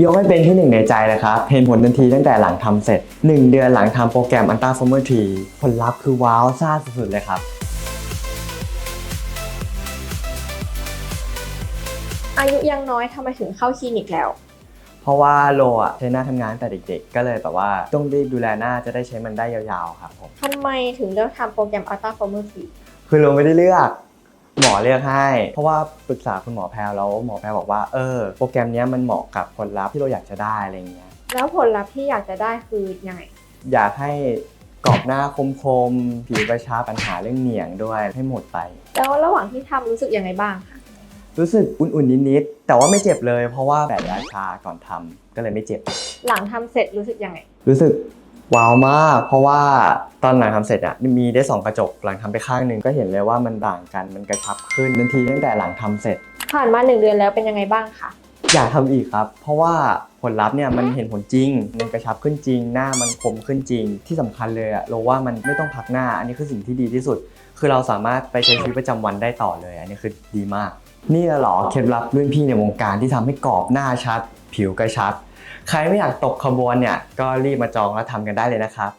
ยกให้เป็นที่หนึ่งในใจเลยครับ เห็นผลทันทีตั้งแต่หลังทำเสร็จ 1 เดือนหลังทำโปรแกรม Ultra Former T ผลลัพธ์คือว้าวซ่าสุดๆเลยครับ อายุยังน้อยทำไมถึงเข้าคลินิกแล้ว เพราะว่าโลอะใช้หน้าทำงานตั้งแต่เด็กๆ ก็เลยแบบว่าต้องรีบดูแลหน้าจะได้ใช้มันได้ยาวๆ ครับผมทำไมถึงเลือกทำโปรแกรม Ultra Former คือเราไม่ได้เลือก หมอเลือกให้ เพราะว่าปรึกษาคุณหมอแพลวแล้วหมอแพลวบอกว่าเออโปรแกรมเนี้ยมันเหมาะกับผลลัพธ์ที่เราอยากจะได้อะไรอย่างเงี้ยแล้วผลลัพธ์ที่อยากจะได้คือยังไง อยากให้กรอบหน้าคมๆผิวกระชับปัญหาเรื่องเหนียงด้วยให้หมดไป แล้วระหว่างที่ทำรู้สึกยังไงบ้างคะรู้สึกอุ่นๆนิดๆแต่ว่าไม่เจ็บเลย เพราะว่าแบบยาชาก่อนทำก็เลยไม่เจ็บ หลังทำเสร็จรู้สึกยังไง รู้สึก ว้าวมากเพราะว่าตอนหลังทำเสร็จอะมีได้สองกระจกหลังทำไปข้างหนึ่งก็เห็นเลยว่ามันต่างกันมันกระชับขึ้นทันทีตั้งแต่หลังทำเสร็จ ผ่านมาหนึ่งเดือนแล้วเป็นยังไงบ้างคะอยากทำอีกครับ เพราะว่าผลลัพธ์เนี่ยมันเห็นผลจริง มันกระชับขึ้นจริง หน้ามันคมขึ้นจริง ที่สำคัญเลยอะเราว่ามันไม่ต้องพักหน้า อันนี้คือสิ่งที่ดีที่สุด คือเราสามารถไปใช้ชีวิตประจำวันได้ต่อเลย อันนี้คือดีมาก นี่เหรอเคล็ดลับรุ่นพี่ในวงการที่ทำให้กรอบหน้าชัด ผิวกระชับ ใครไม่อยากตกขบวนเนี่ยก็รีบมาจองแล้วทำกันได้เลยนะครับ